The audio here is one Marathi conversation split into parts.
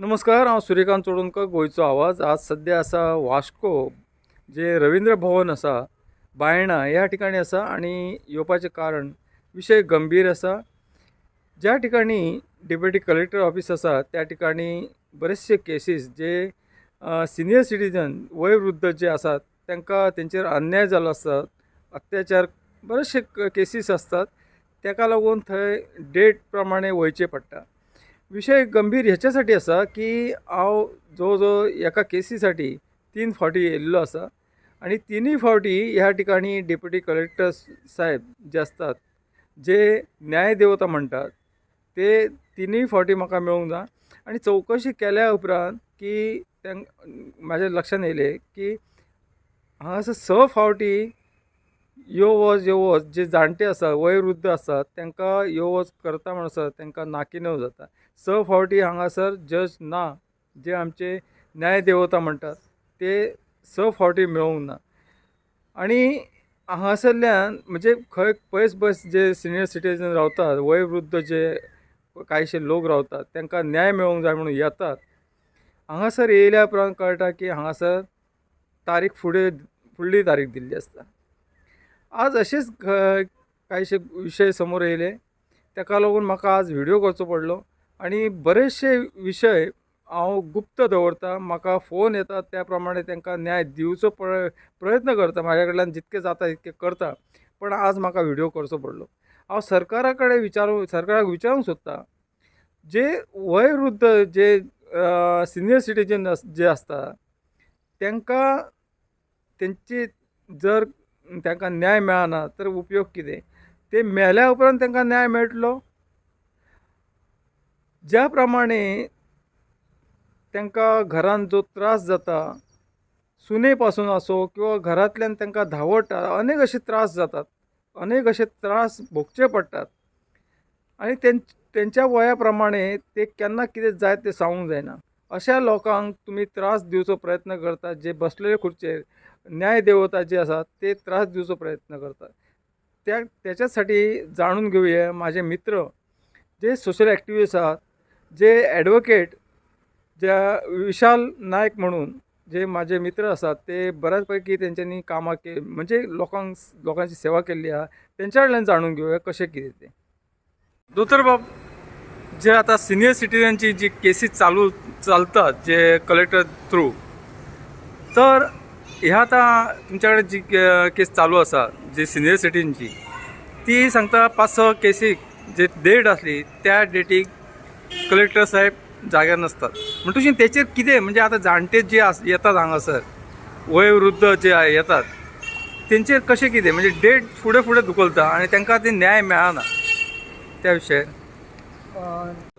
नमस्कार हांव सूर्यकांत चोडणकर गोंयचो आवाज. आज सध्या आसा वास्को जे रवींद्र भवन आसा बायणा ह्या ठिकाणी आसा आनी येवपाचें कारण विशय गंभीर आसा ज्या ठिकाणी डेप्युटी कलेक्टर ऑफीस आसा त्या ठिकाणी बरेचशे केसीस जे सिनियर सिटीजन वयोवृद्ध जे आसात तांकां तेंचेर अन्याय जालो आसता अत्याचार बरेचशे केसीस आसतात ताका लागून थंय डेट प्रमाणे वयचें पडटा. विशय गंभीर ह्याच्यासाठी आसा की हांव जवळ जवळ एका केसीसाठी तीन फावटी येयल्लो आसा आनी तिनूय फावटी ह्या ठिकाणी डेप्युटी कलेक्टर साहेब जे असतात जे न्याय देवता म्हणटात ते तिनूय फावटी म्हाका मेळूंक ना आनी चवकशी केल्या उपरांत की तें म्हाज्या लक्षांत येयलें की हांगासर स फावटी यो वच यो वच जे जाणटे आसा वयवृद्ध आसात तांकां यो वच करता म्हण आसा तांकां नाकिनव जाता स फावटी हांगासर जज ना जे आमचे न्याय देवता म्हणटात ते स फावटी मेळूंक ना. आनी हांगासरल्यान म्हणजे खंय पयस पयस जे सिनियर सिटीजन रावतात वयवृद्ध जे कांयशे लोक रावतात तांकां न्याय मेळोंक जाय म्हणून येतात. हांगासर येयल्या उपरांत कळटा की हांगासर तारीख फुडें फुडली तारीख दिल्ली आसता. आज अशेच कांयशे विशय समोर येयले तेका लागून म्हाका आज व्हिडिओ करचो पडलो आनी बरेचशे विशय हांव गुप्त दवरतां म्हाका फोन येतात त्या प्रमाणे तांकां न्याय दिवचो प्र प्रयत्न करता म्हाज्या कडल्यान जितकें जाता तितकें करता पण आज म्हाका व्हिडिओ करचो पडलो. हांव सरकारा कडेन विचारूं सरकाराक विचारूंक सोदतां जे वयवृद्ध जे सिनियर सिटीजन जे आसता तांकां तेंची जर तांकां न्याय मेळना तर उपयोग कितें ते मेल्या उपरांत तांकां न्याय मेळटलो? ज्या प्रमाणे तांकां घरान जो त्रास जाता सुने पासून आसूं किंवा घरांतल्यान तांकां धावट अनेक असे त्रास जातात अनेक अशे त्रास भोगचे पडटात आनी तें तेंच्या वया प्रमाणे ते केन्ना कितें जाय तें सांगूंक जायना. अशा लोकांक तुमी त्रास दिवचो प्रयत्न करतात जे बसलेले खुर्चेर न्याय देवता जे आसात ते त्रास दिवचो प्रयत्न करतात. त्या त्याच्यासाठी जाणून घेऊया माझे मित्र जे सोशल ॲक्टिव्हिस्ट आहात जे ॲडव्होकेट ज्या विशाल नायक म्हणून जे माझे मित्र आसात ते बऱ्याच पैकी तेंच्यांनी कामां के म्हणजे लोकांक लोकांची सेवा केल्ली आहा. तेंच्या कडल्यान जाणून घेऊया कशें कितें तें. दोतोर बाब जे आता सिनियर सिटीजनची जी केसीस चालू चालतात जे कलेक्टर थ्रू तर ह्या आता तुमच्याकडे जी केस चालू आसा जी सिनियर सिटीजनची ती सांगता पांच स केसीक जे डेट आसली त्या डेटीक कलेक्टर साहेब जाग्यार नासतात. म्हणटकीर तेचेर कितें म्हणजे आतां जाणटे जे आस येतात हांगासर वयोवृद्ध जे येतात. तेंचेर कशें कितें म्हणजे डेट फुडें फुडें धुकलता आनी तांकां ते न्याय मेळना त्या विशयार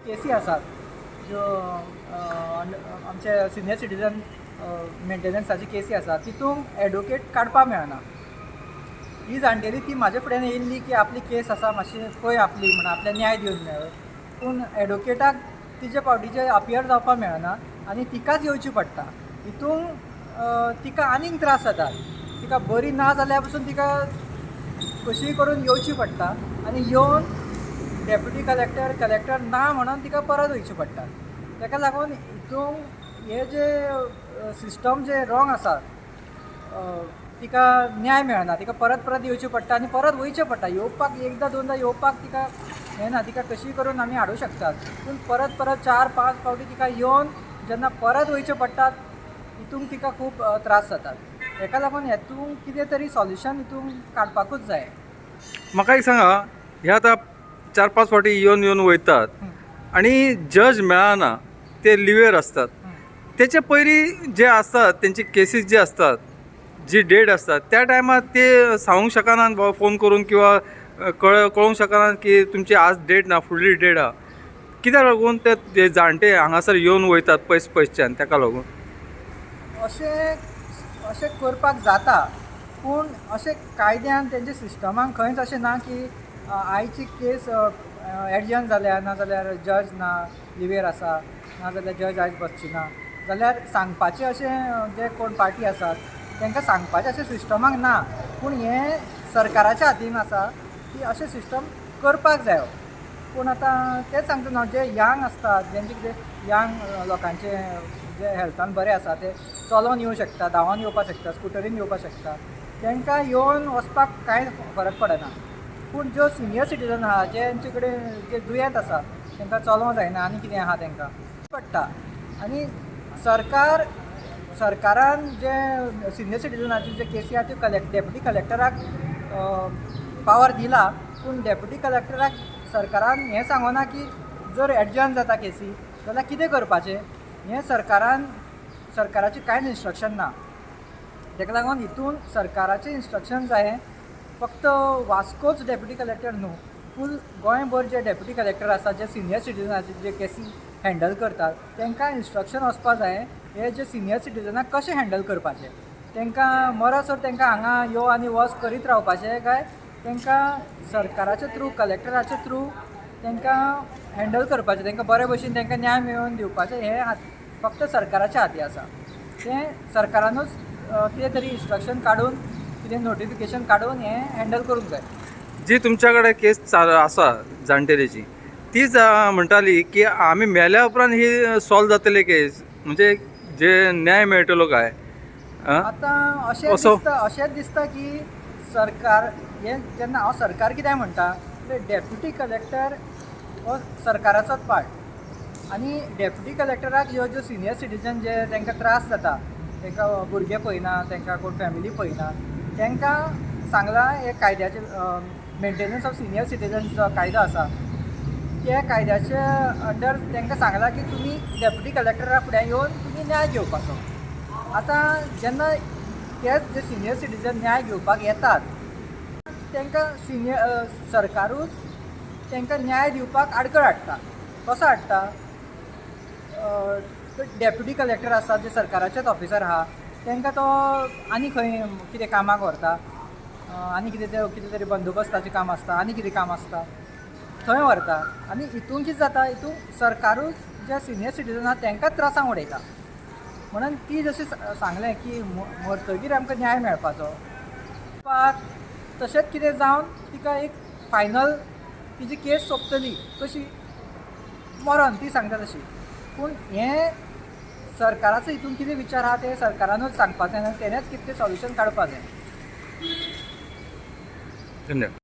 केसी आसात ज्यो आमचे सिनियर सिटीजन मेंटेनन्साची केसी आसा तितूंत एडवोकेट काडपाक मेळना ही जाणटेली ती म्हाजे फुड्यान येयल्ली की आपली केस आसा मातशी पळय आपली म्हणून आपल्या न्याय दिवन मेळ पूण एडवोकेटाक तिचे पावटीचे अपियर जावपाक मेळना आनी तिकाच येवची पडटा. हितून तिका आनीक त्रास जातात तिका बरी ना जाल्यार पसून तिका कशीय करून येवची पडटा आनी येवन डेप्युटी कलेक्टर कलेक्टर ना म्हणून तिका परत वयची पडटा. ताका लागून हितून हे जे सिस्टम जे रॉंग आसा तिका न्याय मेळना तिका परत परत येवचें पडटा आनी परत वयचें पडटा. येवपाक एकदां दोनदां येवपाक तिका हें ना तिका कशी करून आमी हाडूं शकतात. पूण परत परत चार पांच फावटी तिका येवन जेन्ना परत वयचें पडटात हितून तिका खूब त्रास जातात. हेका लागून हेतून कितें तरी सॉल्युशन हितून काडपाकूच जाय. म्हाका एक सांगा हे आतां चार पांच फावटी येवन येवन वयतात आनी जज मेळना ते लिव्हेर असतात. तेचे पयलीं जे आसतात त्यांचे केसीस जे असतात जी डेट असतात त्या टायमार ते सांगूंक शकना बाबा फोन करून किंवा कळ कळूंक शकना की तुमची आज डेट ना फुडली डेट हा कित्याक लागून ते जाणटे हांगासर येवन वयतात पयस पयसच्यान ताका लागून. अशें अशें करपाक जाता पूण अशें कायद्यान तेंच्या सिस्टमान खंयच अशें ना की आयची केस एडजन जाल्या नाजाल्यार जज ना लिवेर आसा नाजाल्यार जज आयज बसची ना. जाल्यार सांगपाचें अशें जे कोण पार्टी आसात तांकां सांगपाचें अशें सिस्टमाक ना. पूण हें सरकाराच्या हातीन आसा की अशें सिस्टम करपाक जायो हो. पूण आतां तेच सांगता न्हू जे यंग आसतात जेंचे कितें यंग लोकांचे जे हेल्थान बरें आसा ते चलोन येवं शकता धांवोन येवपाक शकता स्कुटरीन येवपाक शकता तांकां येवन वचपाक कांय फरक पडना. पूण ज्यो सिनियर सिटीजन आहा जेंचे कडेन जे दुयेंत आसा तांकां चलोवं जायना आनी कितें आहा तांकां? पडटा. आनी सरकार सरकारान जे सिनियर सिटिजनाची जे केसी आहा त्यो कलेक्ट डेप्युटी कलेक्टराक पावर दिला पूण डेप्युटी कलेक्टराक सरकारान हें सांगना की जर एडजन जाता केसी जाल्यार कितें करपाचें? हें सरकारान सरकाराचें कांयच इन्स्ट्रक्शन ना. ताका लागून हितून सरकाराचें इन्स्ट्रक्शन जाय फक्त वास्कोच डेप्युटी कलेक्टर न्हू. फूल गोंयभर जे डेप्युटी कलेक्टर आसा जे सिनियर सिटिजनाचे जे केसी हँडल करतात तांकां इन्स्ट्रक्शन वचपा जाय हे जे सिनियर सिटिजनाक कशें हँडल करपाचें? तांकां मरासर तांकां हांगा यो आनी वच करीत रावपाचें काय? तांकां सरकाराच्या थ्रू कलेक्टराच्या थ्रू तांकां हँडल करपाचें तांकां बरे भशेन तांकां न्याय मेळोवन दिवपाचें हें हात फक्त सरकाराच्या हाती आसा. तें सरकारानूच कितें तरी इन्स्ट्रक्शन काडून कितें नोटिफिकेशन काडून हें हँडल करूंक जाय. जी तुमच्याकडे केस चाल आसा जाणटेलीची तीच म्हणटाली की आमी मेल्या उपरांत ही सॉल्व जातली केस म्हणजे जे न्याय मेळटलो काय? आतां अशें असो. दिसता अशेंच दिसता की सरकार हें जेन्ना हांव सरकार कितें म्हणटा ते डेप्युटी कलेक्टर हो सरकाराचोच पार्ट आनी डेप्युटी कलेक्टराक ह्यो ज्यो सिनियर सिटीजन जे तांकां त्रास जाता तांकां भुरगे पळयना तांकां कोण फॅमिली पळयना तांकां सांगलां हे कायद्याचे मेंटेनन्स ऑफ सिनियर सिटीजन जो कायदो आसा त्या कायद्याच्या अंडर तांकां सांगलां की तुमी डेप्युटी कलेक्टरा फुडें येवन तुमी न्याय घेवपाचो आतां जेन्ना तेच जे सिनियर सिटीजन न्याय घेवपाक येतात तांकां सिनियर सरकारूच तांकां न्याय दिवपाक आडखळ हाडटा. कसो हाडटा? डेप्युटी कलेक्टर आसा जे सरकाराचेच ऑफिसर आहा तांकां तो आनी खंय कितें कामाक व्हरता आनी कितें ते कितें तरी बंदोबस्ताचें काम आसता आनी कितें काम आसता थंय व्हरता आनी हितून कितें जाता? हितून सरकारूच जे सिनियर सिटीजन आहा तांकांच त्रासांक उडयता म्हणून ती जशें सांगलें की म- मरतगीर आमकां न्याय मेळपाचो. तशेंच कितें जावन तिका एक फायनल तिची केस सोंपतली कशी मरण ती सांगता तशी. पूण हें सरकाराचो हितून कितें विचार आहा ते सरकारानूच सांगपाचें आनी तेणेंच कितें तें सॉल्युशन काडपाक जाय धन्यवाद